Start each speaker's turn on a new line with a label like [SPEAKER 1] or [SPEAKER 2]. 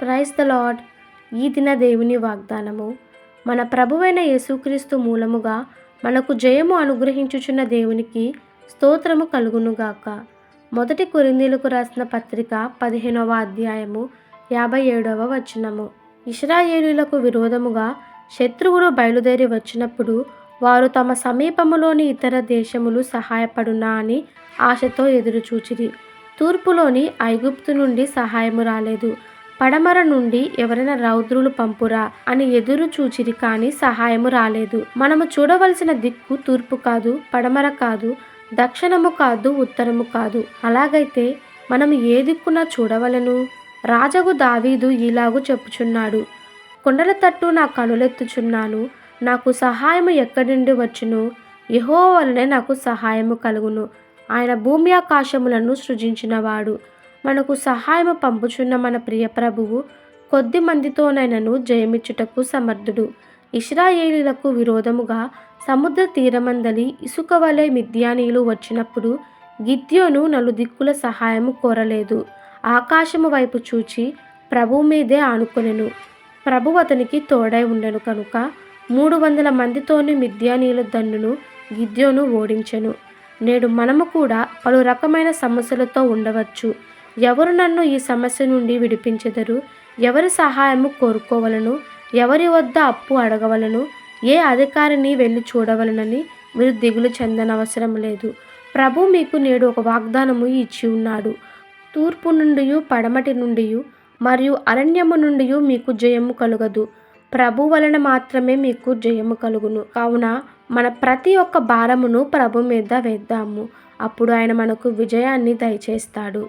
[SPEAKER 1] Praise the lord ఈ దిన దేవుని వాగ్దానము. మన ప్రభువైన యేసుక్రీస్తు మూలముగా మనకు జయము అనుగ్రహించుచున్న దేవునికి స్తోత్రము కలుగునుగాక మొదటి కొరిందీలకు రాసిన పత్రిక పదిహేనవ అధ్యాయము యాభై ఏడవ వచనము. ఇస్రాయేలీలకు విరోధముగా శత్రువులు బయలుదేరి వచ్చినప్పుడు వారు తమ సమీపములోని ఇతర దేశములు సహాయపడునా అని ఆశతో ఎదురుచూచిరి. తూర్పులోని ఐగుప్తు నుండి సహాయము రాలేదు. పడమర నుండి ఎవరైనా రౌద్రులు పంపురా అని ఎదురు చూచిరి కానీ సహాయము రాలేదు. మనము చూడవలసిన దిక్కు తూర్పు కాదు పడమర కాదు దక్షిణము కాదు ఉత్తరము కాదు. అలాగైతే మనం ఏ దిక్కున చూడవలను? రాజగు దావీదు ఇలాగు చెప్పుచున్నాడు. కొండల తట్టు నా కనులెత్తుచున్నాను. నాకు సహాయము ఎక్కడి నుండి వచ్చును? యహో వలనే నాకు సహాయము కలుగును. ఆయన భూమి ఆకాశములను సృజించినవాడు. మనకు సహాయము పంపుచున్న మన ప్రియ ప్రభువు కొద్ది మందితోనైనను జయమిచ్చుటకు సమర్థుడు. ఇస్రాయేలీలకు విరోధముగా సముద్ర తీరమందలి ఇసుక వలె మిద్యానీయులు వచ్చినప్పుడు గిద్యోను నలుదిక్కుల సహాయము కోరలేదు. ఆకాశము వైపు చూచి ప్రభు మీదే ఆనుకొనెను. ప్రభు అతనికి తోడై ఉండెను కనుక మూడు వందల మందితోని మిద్యానీయుల దండును గిద్యోను ఓడించెను. నేడు మనము కూడా పలు రకమైన సమస్యలతో ఉండవచ్చు. ఎవరు నన్ను ఈ సమస్య నుండి విడిపించెదరు? ఎవరి సహాయము కోరుకోవలను? ఎవరి వద్ద అప్పు అడగవలను? ఏ అధికారిని వెళ్ళి చూడవలనని మీరు దిగులు చెందనవసరం లేదు. ప్రభు మీకు నేడు ఒక వాగ్దానము ఇచ్చి ఉన్నాడు. తూర్పు నుండి పడమటి నుండి మరియు అరణ్యము నుండి మీకు జయము కలుగదు. ప్రభు వలన మాత్రమే మీకు జయము కలుగును. కావున మన ప్రతి ఒక్క భారమును ప్రభు మీద వేద్దాము. అప్పుడు ఆయన మనకు విజయాన్ని దయచేస్తాడు.